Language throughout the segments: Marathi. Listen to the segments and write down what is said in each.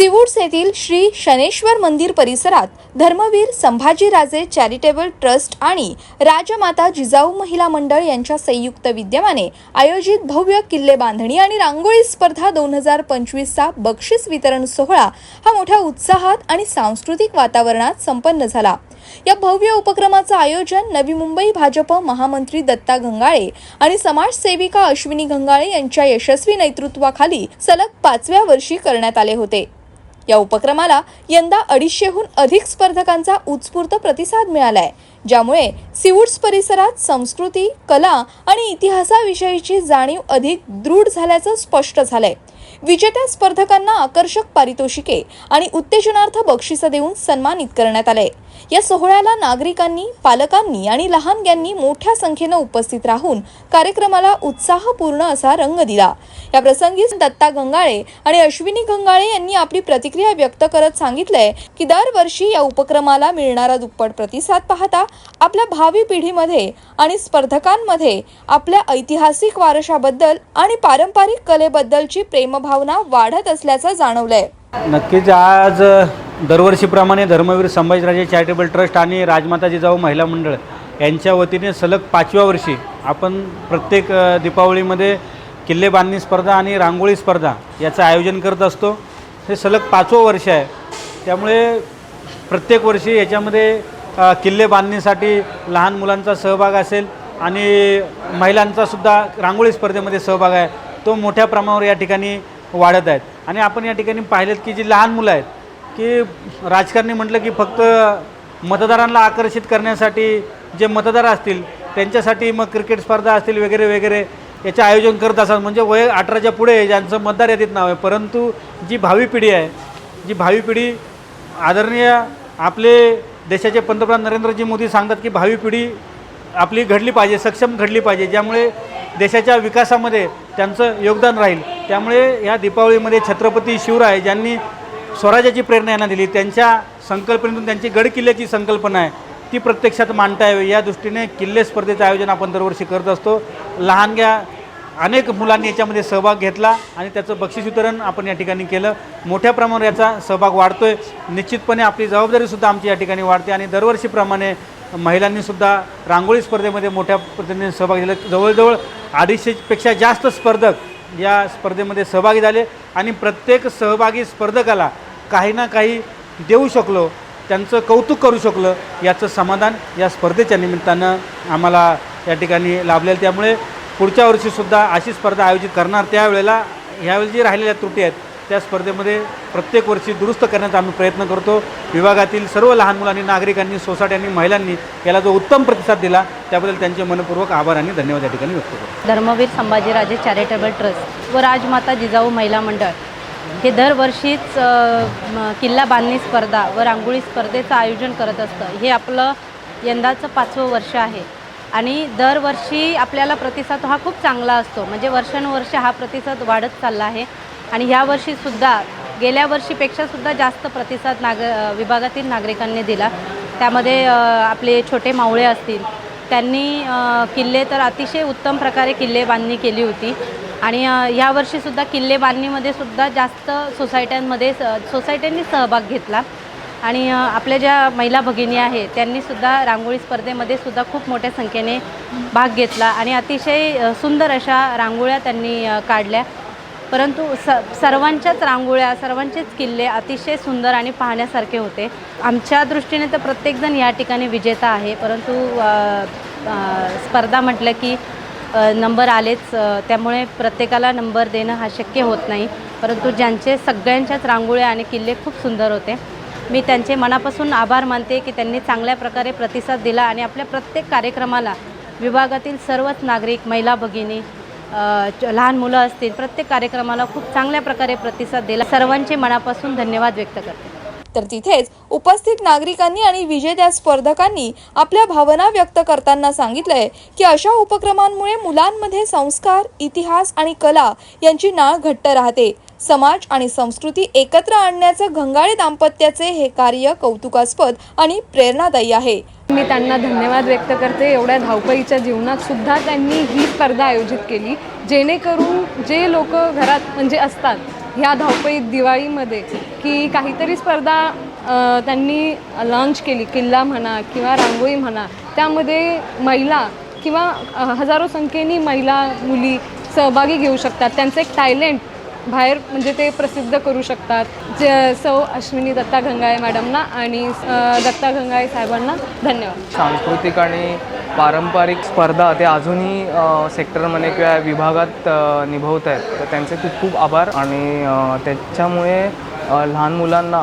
सिवूड्स येथील श्री शनेश्वर मंदिर परिसरात धर्मवीर संभाजीराजे चॅरिटेबल ट्रस्ट आणि राजमाता जिजाऊ महिला मंडळ यांच्या संयुक्त विद्यमाने आयोजित भव्य किल्ले बांधणी आणि रांगोळी स्पर्धा दोन हजार पंचवीसचा बक्षीस वितरण सोहळा हा मोठ्या उत्साहात आणि सांस्कृतिक वातावरणात संपन्न झाला. या भव्य उपक्रमाचं आयोजन नवी मुंबई भाजप महामंत्री दत्ता गंगाळे आणि समाजसेविका अश्विनी गंगाळे यांच्या यशस्वी नेतृत्वाखाली सलग पाचव्या वर्षी करण्यात आले होते. या उपक्रमाला यंदा अडीचशेहून अधिक स्पर्धकांचा उत्स्फूर्त प्रतिसाद मिळालाय ज्यामुळे सिवूड्स परिसरात संस्कृती कला आणि इतिहासाविषयीची जाणीव अधिक दृढ झाल्याचं स्पष्ट झालंय. विजेत्या स्पर्धकांना आकर्षक पारितोषिके आणि उत्तेजनार्थ बक्षिसं देऊन सन्मानित करण्यात आलंय. या सोहळ्याला नागरिकांनी पालकांनी आणि लहानग्यांनी मोठ्या संख्येनं उपस्थित राहून कार्यक्रमाला उत्साहपूर्ण असा रंग दिला. या प्रसंगी दत्ता गंगाळे आणि अश्विनी गंगाळे यांनी आपली प्रतिक्रिया व्यक्त करत सांगितलंय की दरवर्षी या उपक्रमाला मिळणारा दुप्पट प्रतिसाद पाहता आपल्या भावी पिढीमध्ये आणि स्पर्धकांमध्ये आपल्या ऐतिहासिक वारशाबद्दल आणि पारंपरिक कलेबद्दलची प्रेमभावना वाढत असल्याचं जाणवलंय. नक्कीच आज दरवर्षीप्रमाणे धर्मवीर संभाजीराजे चॅरिटेबल ट्रस्ट आणि राजमाता जिजाऊ महिला मंडळ यांच्या वतीने सलग पाचव्या वर्षी आपण प्रत्येक दीपावळीमध्ये दीपावलीमध्ये किल्ले बांधणी स्पर्धा आणि रांगोळी स्पर्धा याचं आयोजन करत असतो. हे सलग पाचवं वर्ष आहे. त्यामुळे प्रत्येक वर्षी याच्यामध्ये किल्ले बांधणीसाठी लहान मुलांचा सहभाग असेल आणि महिलांचासुद्धा रांगोळी स्पर्धेमध्ये सहभाग आहे. तो मोठ्या प्रमाणावर या ठिकाणी वाढत आहेत. आणि आपण या ठिकाणी पाहिलेत की जी लहान मुलं आहेत की राजकारणी म्हटलं की फक्त मतदारांना आकर्षित करण्यासाठी जे मतदार असतील त्यांच्यासाठी मग क्रिकेट स्पर्धा असतील वगैरे वगैरे याचे आयोजन करत असतात. म्हणजे वय अठराच्या पुढे ज्यांचं मतदार यादीत नाव आहे. परंतु जी भावी पिढी आहे जी भावी पिढी आदरणीय आपले देशाचे पंतप्रधान नरेंद्रजी मोदी सांगतात की भावी पिढी आपली घडली पाहिजे सक्षम घडली पाहिजे. ज्यामुळे देशाच्या विकासामध्ये त्यांचं योगदान राहील. त्यामुळे या दीपावलीमध्ये छत्रपती शिवराय ज्यांनी स्वराज्याची प्रेरणा यांना दिली. त्यांच्या संकल्पनेतून त्यांची गडकिल्ल्याची संकल्पना आहे. ती प्रत्यक्षात मांडता यावी. या दृष्टीने किल्ले स्पर्धेचं आयोजन आपण दरवर्षी करत असतो. लहानग्या अनेक मुलांनी याच्यामध्ये सहभाग घेतला आणि त्याचं बक्षीस वितरण आपण या ठिकाणी केलं. मोठ्या प्रमाणावर याचा सहभाग वाढतो आहे निश्चितपणे आपली जबाबदारीसुद्धा आमची या ठिकाणी वाढते आणि दरवर्षीप्रमाणे महिलांनीसुद्धा रांगोळी स्पर्धेमध्ये मोठ्या पद्धतीने सहभाग घेतला जवळजवळ अडीचशेपेक्षा जास्त स्पर्धक या स्पर्धेमध्ये सहभागी झाले आणि प्रत्येक सहभागी स्पर्धकाला काही ना काही देऊ शकलो त्यांचं कौतुक करू शकलं याचं समाधान या स्पर्धेच्या निमित्तानं आम्हाला या ठिकाणी लाभलेलं त्यामुळे पुढच्या वर्षीसुद्धा अशी स्पर्धा आयोजित करणार त्यावेळेला ह्यावेळी जी राहिलेल्या त्रुटी आहेत त्या स्पर्धेमध्ये प्रत्येक वर्षी दुरुस्त करण्याचा आम्ही प्रयत्न करतो. विभागातील सर्व लहान मुलांनी नागरिकांनी सोसायट्यांनी महिलांनी याला जो उत्तम प्रतिसाद दिला त्याबद्दल त्यांचे मनपूर्वक आभार आणि धन्यवाद या ठिकाणी व्यक्त करतो. धर्मवीर संभाजीराजे चॅरिटेबल ट्रस्ट व राजमाता जिजाऊ महिला मंडळ. हे दरवर्षीच किल्ला बांधणी स्पर्धा व रांगोळी स्पर्धेचं आयोजन करत असतं. हे आपलं यंदाचं पाचवं वर्ष आहे. आणि दरवर्षी आपल्याला प्रतिसाद हा खूप चांगला असतो. म्हणजे वर्षानुवर्ष हा प्रतिसाद वाढत चालला आहे. आणि ह्या वर्षीसुद्धा गेल्या वर्षीपेक्षासुद्धा जास्त प्रतिसाद नाग विभागातील नागरिकांनी दिला. त्यामध्ये आपले छोटे मावळे असतील त्यांनी किल्ले तर अतिशय उत्तम प्रकारे किल्ले बांधणी केली होती. आणि यावर्षीसुद्धा किल्ले बांधणीमध्ये सुद्धा जास्त सोसायट्यांमध्ये स सोसायट्यांनी सहभाग घेतला. आणि आपल्या ज्या महिला भगिनी आहेत त्यांनीसुद्धा रांगोळी स्पर्धेमध्ये सुद्धा खूप मोठ्या संख्येने भाग घेतला. आणि अतिशय सुंदर अशा रांगोळ्या त्यांनी काढल्या. परंतु स सर्वांच्याच रांगोळ्या सर्वांचेच किल्ले अतिशय सुंदर आणि पाहण्यासारखे होते. आमच्या दृष्टीने तर प्रत्येकजण या ठिकाणी विजेता आहे परंतु स्पर्धा म्हटलं की नंबर आलेच त्यामुळे प्रत्येकाला नंबर देणं हा शक्य होत नाही. परंतु ज्यांचे सगळ्यांच्याच रांगोळ्या आणि किल्ले खूप सुंदर होते. मी त्यांचे मनापासून आभार मानते की त्यांनी चांगल्या प्रकारे प्रतिसाद दिला आणि आपल्या प्रत्येक कार्यक्रमाला विभागातील सर्वच नागरिक महिला भगिनी लहान मुलं असतील प्रत्येक कार्यक्रमाला खूप चांगल्या प्रकारे प्रतिसाद दिला. सर्वांचे मनापासून धन्यवाद व्यक्त करते. तर तिथेच उपस्थित नागरिकांनी आणि विजेत्या स्पर्धकांनी आपल्या भावना व्यक्त करताना सांगितलंय की अशा उपक्रमांमुळे मुलांमध्ये संस्कार इतिहास आणि कला यांची नाळ घट्ट राहते. समाज आणि संस्कृती एकत्र आणण्याचं घंगाळे दाम्पत्याचे हे कार्य कौतुकास्पद आणि प्रेरणादायी आहे. मी त्यांना धन्यवाद व्यक्त करते. एवढ्या धावपळीच्या जीवनात सुद्धा त्यांनी ही स्पर्धा आयोजित केली. जेणेकरून जे लोक घरात म्हणजे असतात ह्या धावपळीत दिवाळीमध्ये की काहीतरी स्पर्धा त्यांनी लॉन्च केली. किल्ला म्हणा किंवा रांगोळी म्हणा. त्यामध्ये महिला किंवा हजारो संख्येने महिला मुली सहभागी घेऊ शकतात. त्यांचं एक टॅलेंट बाहेर म्हणजे ते प्रसिद्ध करू शकतात. जे सौ अश्विनी दत्ता गंगाळे मॅडमना आणि दत्ता गंगाळे साहेबांना धन्यवाद. सांस्कृतिक आणि पारंपरिक स्पर्धा ते अजूनही सेक्टरमध्ये किंवा विभागात निभवत आहेत. तर त्यांचे खूप खूप आभार आणि त्याच्यामुळे लहान मुलांना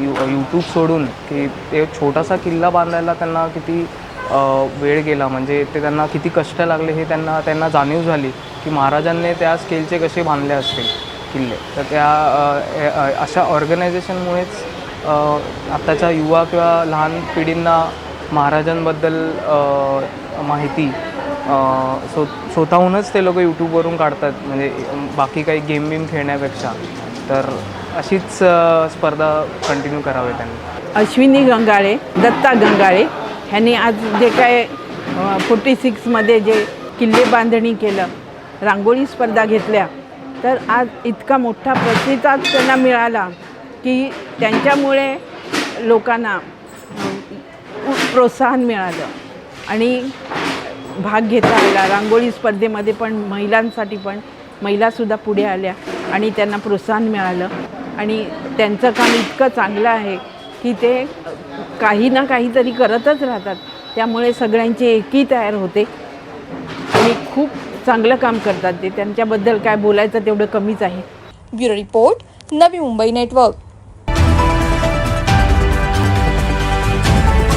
यू यूट्यूब सोडून की ते छोटासा किल्ला बांधायला त्यांना किती वेळ गेला. म्हणजे ते त्यांना किती कष्ट लागले हे त्यांना त्यांना जाणीव झाली की महाराजांनी त्या स्केलचे कसे बांधले असतील किल्ले. तर त्या अशा ऑर्गनायझेशनमुळेच आत्ताच्या युवा किंवा लहान पिढींना महाराजांबद्दल माहिती सो स्वतःहूनच ते लोक यूट्यूबवरून काढतात. म्हणजे बाकी काही गेम बिम खेळण्यापेक्षा. तर अशीच स्पर्धा कंटिन्यू करावी त्यांनी. अश्विनी गंगाळे दत्ता गंगाळे ह्यांनी आज जे काय फोर्टी सिक्समध्ये जे किल्ले बांधणी केलं रांगोळी स्पर्धा घेतल्या तर आज इतका मोठा प्रतिसाद त्यांना मिळाला की त्यांच्यामुळे लोकांना प्रोत्साहन मिळालं. आणि भाग घेता आला रांगोळी स्पर्धेमध्ये पण महिलांसाठी पण महिलासुद्धा पुढे आल्या आणि त्यांना प्रोत्साहन मिळालं. आणि त्यांचं काम इतकं चांगलं आहे की ते काही ना काहीतरी करतच राहतात. त्यामुळे सगळ्यांची एकी तयार होते. आणि खूप चांगलं काम करतात ते. त्यांच्याबद्दल काय बोलायचं तेवढं कमीच आहे. Bureau report Navi Mumbai network.